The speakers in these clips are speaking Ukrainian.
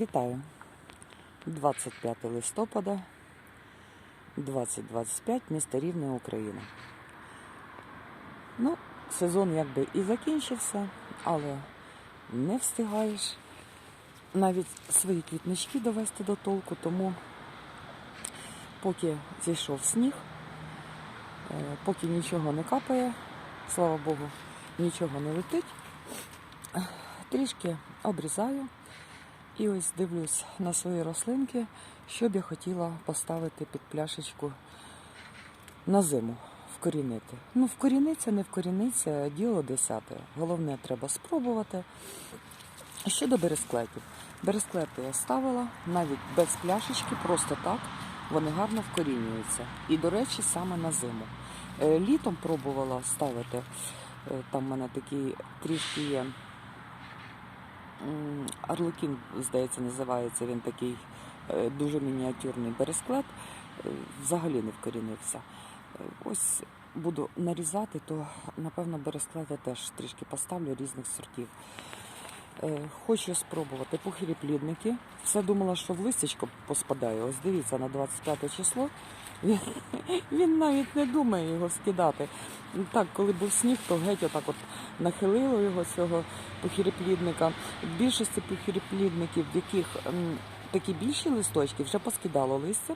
Вітаю! 25 листопада 2025, місто Рівне, Україна. Ну, сезон якби і закінчився, але не встигаєш навіть свої квітнички довести до толку, тому поки зійшов сніг, е, поки нічого не капає, слава Богу, нічого не летить, трішки обрізаю. І ось дивлюсь на свої рослинки, що б я хотіла поставити під пляшечку на зиму, вкорінити. Ну, вкоріниться, не вкоріниться, діло десяте. Головне, треба спробувати. Щодо бересклетів. Бересклети я ставила навіть без пляшечки, просто так. Вони гарно вкорінюються. І, до речі, саме на зиму. Е, Літом пробувала ставити, е, там в мене такий трішки є М, Арликін, здається, називається він такий е, дуже мініатюрний бересклет, е, взагалі не вкорінився. Е, Ось буду нарізати, то напевно бересклети теж трішки поставлю різних сортів. Хочу спробувати пухирі плідники. Все думала, що в листячко поспадає. Ось дивіться, на 25 число. Він, він навіть не думає його скидати. Так, коли був сніг, то геть отак от нахилило його цього похіріплідника. В більшості похіріплідників, в яких такі більші листочки, вже поскидало листя.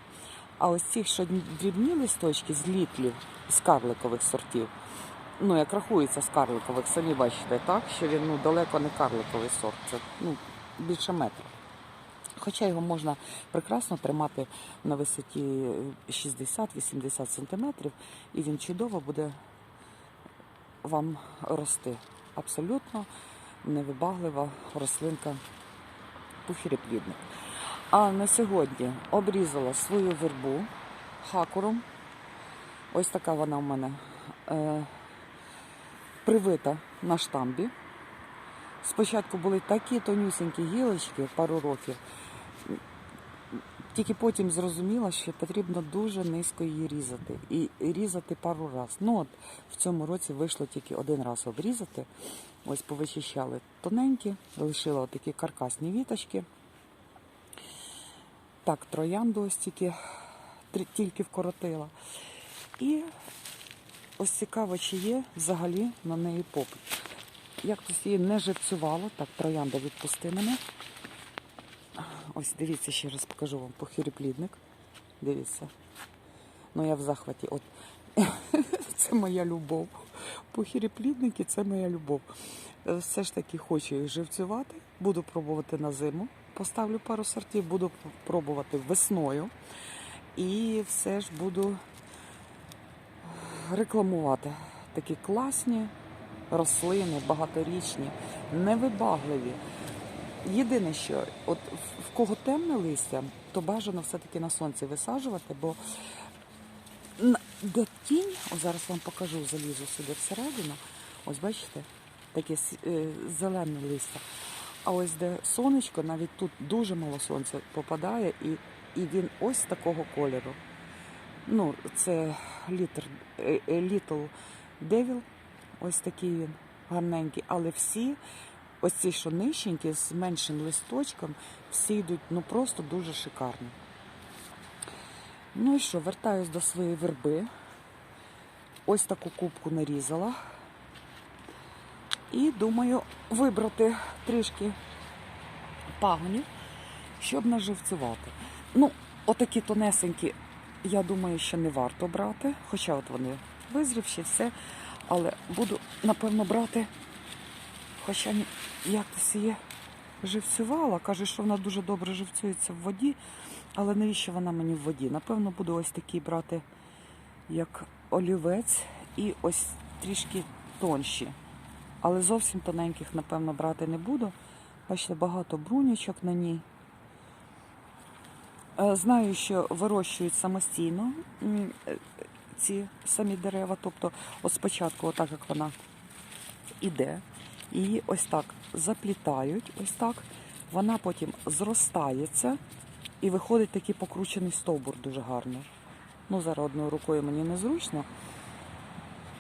А ось ці, що дрібні листочки з літлів, з карликових сортів, ну як рахується з карликових, самі бачите, так, що він ну, далеко не карликовий сорт, це ну, більше метра. Хоча його можна прекрасно тримати на висоті 60-80 см, і він чудово буде вам рости. Абсолютно невибаглива рослинка пухіреплідник. А на сьогодні обрізала свою вербу хакуром. Ось така вона в мене е, привита на штамбі. Спочатку були такі тонюсенькі гілочки пару років. Тільки потім зрозуміла, що потрібно дуже низько її різати. І різати пару разів. Ну от в цьому році вийшло тільки один раз обрізати. Ось повичищали тоненькі, лишила такі каркасні віточки. Так, троянду ось тільки, тільки вкоротила. І ось цікаво, чи є взагалі на неї попит. Як хтось її не живцювало, так, троянда відпусти мене. Ось дивіться, ще раз покажу вам похиріплідник. Дивіться. Ну я в захваті. От це моя любов. Похиріплідники це моя любов. Е, Все ж таки хочу їх живцювати. Буду пробувати на зиму. Поставлю пару сортів, буду пробувати весною. І все ж буду рекламувати такі класні рослини, багаторічні, невибагливі. Єдине, що от в- кого темне листя, то бажано все-таки на сонці висаджувати, бо де тінь, ось зараз вам покажу, залізу сюди всередину. Ось бачите, таке е, зелене листя. А ось де сонечко, навіть тут дуже мало сонця попадає, і, і він ось такого кольору. Ну, це літр, е, е, Little Devil, ось такий він гарненький, але всі ось ці, що нижченькі, з меншим листочком, всі йдуть ну просто дуже шикарно. Ну і що, вертаюсь до своєї верби. Ось таку кубку нарізала. І думаю вибрати трішки пагонів, щоб наживцювати. Ну, отакі тонесенькі, я думаю, що не варто брати, хоча от вони визрівші, все. Але буду, напевно, брати, хоча якось її живцювала. Каже, що вона дуже добре живцюється в воді, але навіщо вона мені в воді? Напевно, буду ось такий брати, як олівець, і ось трішки тонші. Але зовсім тоненьких, напевно, брати не буду. Бачите, багато брунячок на ній. Е, Знаю, що вирощують самостійно е, ці самі дерева. Тобто, от спочатку, отак як вона іде, її ось так заплітають, ось так. Вона потім зростається і виходить такий покручений стовбур дуже гарний. Ну, зараз одною рукою мені незручно.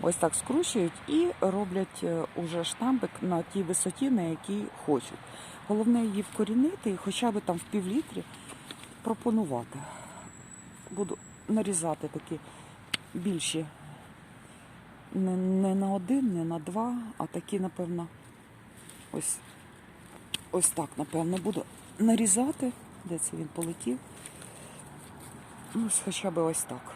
Ось так скручують і роблять е, уже штампик на тій висоті, на якій хочуть. Головне її вкорінити і хоча б там в півлітрі пропонувати. Буду нарізати такі більші. Не, не на один, не на два, а такі, напевно, ось, ось так, напевно, буду нарізати. Де це він полетів? Ну, хоча б ось так.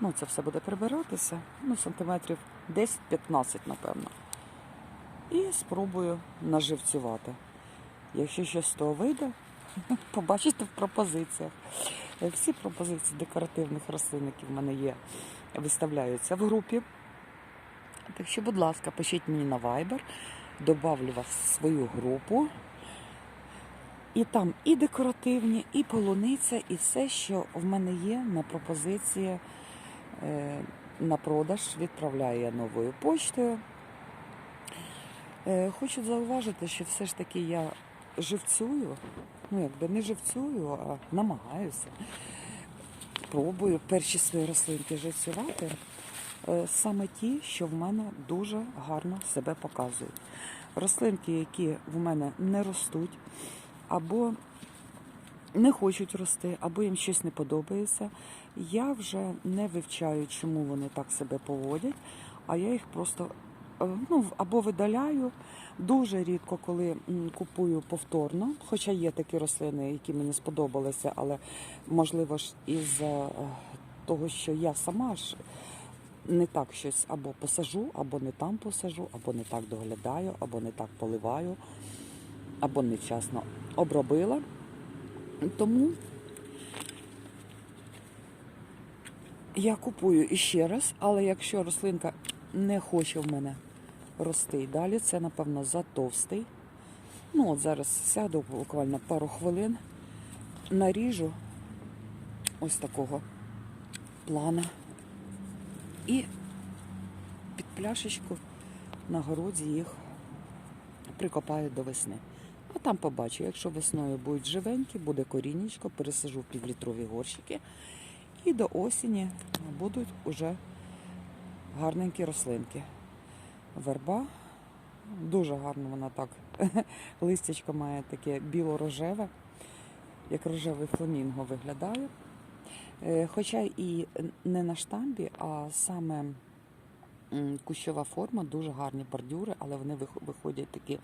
Ну, це все буде прибиратися. Ну, сантиметрів 10-15, напевно. І спробую наживцювати. Якщо щось з того вийде, побачите в пропозиціях. Всі пропозиції декоративних рослин, які в мене є, виставляються в групі. Так що, будь ласка, пишіть мені на Viber, добавлю вас в свою групу. І там і декоративні, і полуниця, і все, що в мене є на пропозиції е, на продаж, відправляю я новою поштою. Е, Хочу зауважити, що все ж таки я живцюю, ну якби не живцюю, а намагаюся. Пробую перші свої рослинки живцювати. Е, Саме ті, що в мене дуже гарно себе показують. Рослинки, які в мене не ростуть, або не хочуть рости, або їм щось не подобається. Я вже не вивчаю, чому вони так себе поводять, а я їх просто е, ну, або видаляю. Дуже рідко, коли купую повторно, хоча є такі рослини, які мені сподобалися, але можливо ж із того, що я сама ж не так щось або посажу, або не там посажу, або не так доглядаю, або не так поливаю, або невчасно обробила. Тому я купую іще раз, але якщо рослинка не хоче в мене рости і далі, це, напевно, затовстий. Ну, от зараз сяду буквально пару хвилин, наріжу ось такого плана і під пляшечку на городі їх прикопаю до весни. А там побачу, якщо весною будуть живенькі, буде корінечко, пересажу в півлітрові горщики. І до осені будуть уже гарненькі рослинки. Верба. Дуже гарно вона так. Листячко має таке біло-рожеве, як рожевий фламінго виглядає. Е, Хоча і не на штамбі, а саме кущова форма, дуже гарні бордюри, але вони виходять такі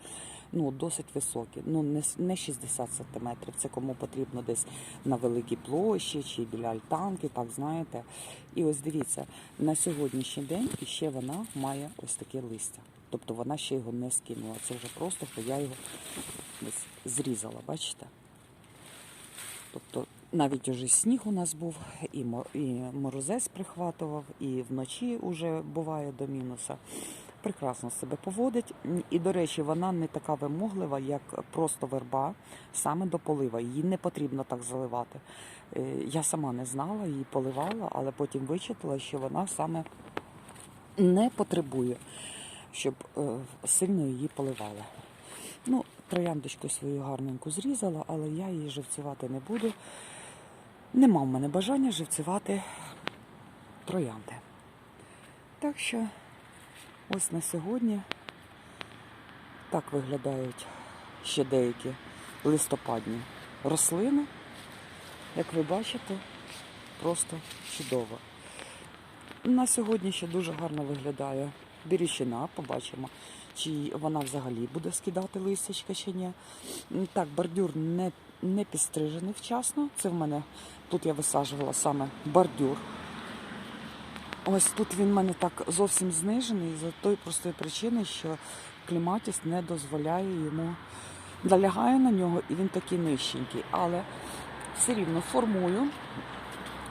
ну, досить високі. Ну, не, 60 сантиметрів. Це кому потрібно десь на великій площі чи біля альтанки, так знаєте. І ось дивіться, на сьогоднішній день іще вона має ось таке листя. Тобто вона ще його не скинула. Це вже просто, що я його зрізала, бачите? Тобто навіть уже сніг у нас був, і, морозець прихватував, і вночі вже буває до мінуса. Прекрасно себе поводить. І, до речі, вона не така вимоглива, як просто верба, саме до полива. Її не потрібно так заливати. Е, Я сама не знала, її поливала, але потім вичитала, що вона саме не потребує, щоб е, сильно її поливали. Ну, трояндочку свою гарненьку зрізала, але я її живцювати не буду. Нема в мене бажання живцювати троянди. Так що ось на сьогодні так виглядають ще деякі листопадні рослини. Як ви бачите, просто чудово. На сьогодні ще дуже гарно виглядає біріщина, побачимо, чи вона взагалі буде скидати листячка чи ні. Так, бордюр не, не підстрижений вчасно. Це в мене тут я висаджувала саме бордюр. Ось тут він в мене так зовсім знижений за тої простої причини, що кліматіс не дозволяє йому налягає на нього і він такий нижченький. Але все рівно формую.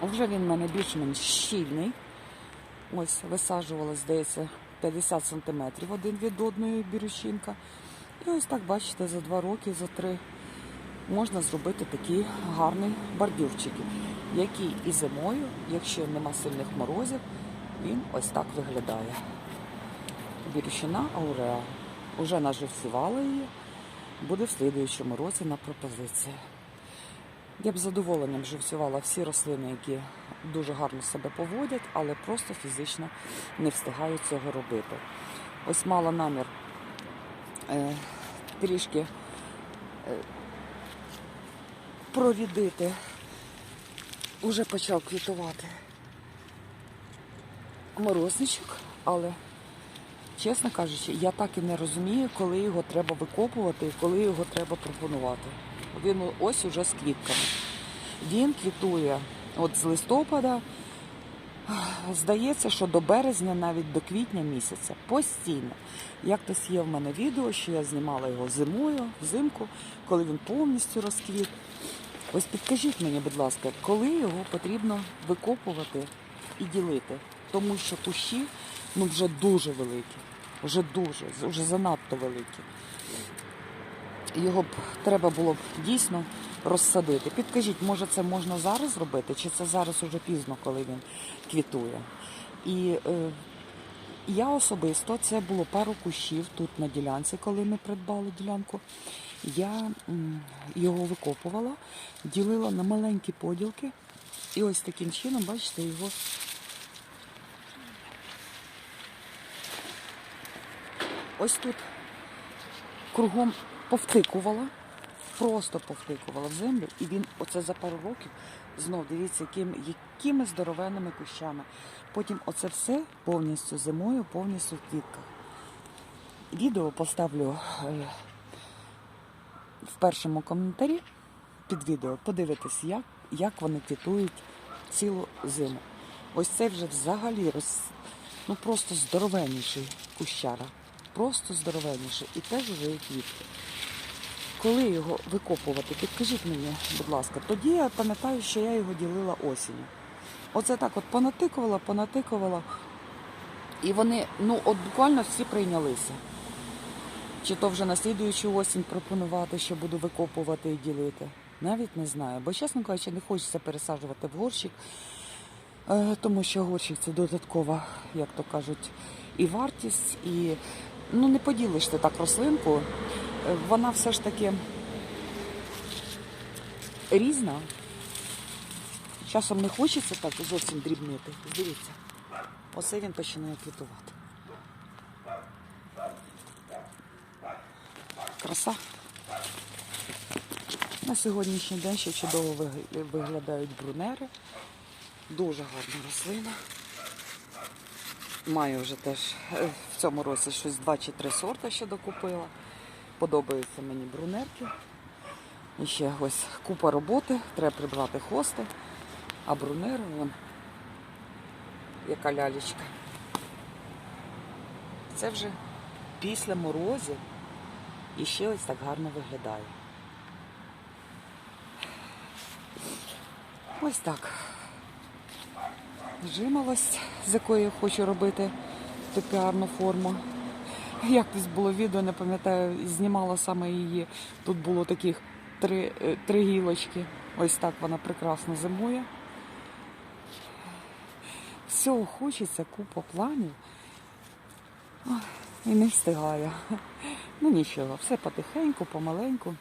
Вже він в мене більш-менш щільний. Ось висаджувала, здається, 50 сантиметрів один від одної бірючинка. І ось так, бачите, за два роки, за три можна зробити такий гарний бордюрчик, який і зимою, якщо нема сильних морозів, він ось так виглядає. Бірючина ауреа. Уже наживцювала її, буде в слідуючому році на пропозиції. Я б задоволенням живцювала всі рослини, які дуже гарно себе поводять, але просто фізично не встигаю цього робити. Ось мала намір е, трішки е, прорідити. Уже почав квітувати морозничок, але, чесно кажучи, я так і не розумію, коли його треба викопувати і коли його треба пропонувати. Він ось уже з квітками. Він квітує от з листопада, здається, що до березня, навіть до квітня місяця, постійно. Як хтось є в мене відео, що я знімала його зимою, взимку, коли він повністю розквіт. Ось підкажіть мені, будь ласка, коли його потрібно викопувати і ділити, тому що кущі ну, вже дуже великі, вже дуже, вже занадто великі. Його б треба було б дійсно розсадити. Підкажіть, може це можна зараз зробити, чи це зараз уже пізно, коли він квітує? І е, я особисто це було пару кущів тут на ділянці, коли ми придбали ділянку. Я його викопувала, ділила на маленькі поділки. І ось таким чином, бачите, його ось тут кругом повтикувала, просто повтикувала в землю, і він оце за пару років знов дивіться, яким, якими здоровенними кущами. Потім оце все повністю зимою, повністю в квітках. Відео поставлю е, в першому коментарі під відео. Подивитись, як, як вони квітують цілу зиму. Ось це вже взагалі роз... ну просто здоровенніший кущара. Просто здоровенніший. І теж вже є квітки. Коли його викопувати, підкажіть мені, будь ласка, тоді я пам'ятаю, що я його ділила осінню. Оце так от понатикувала, понатикувала. І вони, ну, от буквально всі прийнялися. Чи то вже на слідуючу осінь пропонувати, що буду викопувати і ділити. Навіть не знаю. Бо, чесно кажучи, не хочеться пересаджувати в горщик, е, тому що горщик це додаткова, як то кажуть, і вартість, і ну не поділиш ти так рослинку. Е, Вона все ж таки різна. Часом не хочеться так зовсім дрібнити. Дивіться, оце він починає квітувати. Краса. На сьогоднішній день ще чудово виглядають брунери. Дуже гарна рослина. Маю вже теж е, в цьому році щось два чи три сорта ще докупила. Подобаються мені брунерки. І ще ось купа роботи, треба прибрати хости, а брунери вон, яка лялечка. Це вже після морозів і ще ось так гарно виглядає. Ось так. Жимолость, з якої я хочу робити топіарну форму. Як десь було відео, не пам'ятаю, знімала саме її. Тут було таких три, е, три гілочки. Ось так вона прекрасно зимує. Всього хочеться, купа планів. І не встигаю. Ну нічого, все потихеньку, помаленьку.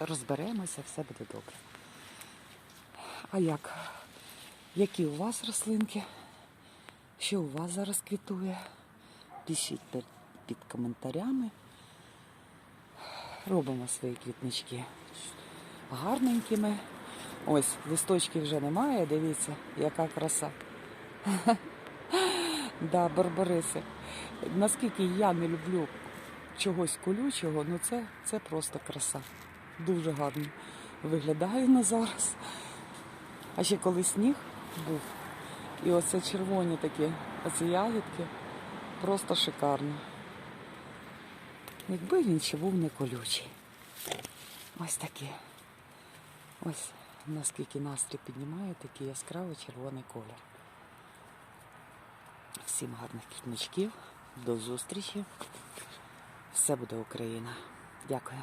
Розберемося, все буде добре. А як? Які у вас рослинки? Що у вас зараз квітує? Пишіть під, під коментарями. Робимо свої квітнички гарненькими. Ось, листочків вже немає, дивіться, яка краса. Да, барбариси. Наскільки я не люблю чогось колючого, ну це, це просто краса. Дуже гарно виглядає на зараз. А ще коли сніг був, і оце червоні такі, оці ягідки, просто шикарно. Якби він ще був не колючий. Ось такі. Ось наскільки настрій піднімає, такий яскравий червоний колір. Всім гарних квітничків, до зустрічі. Все буде Україна. Дякую.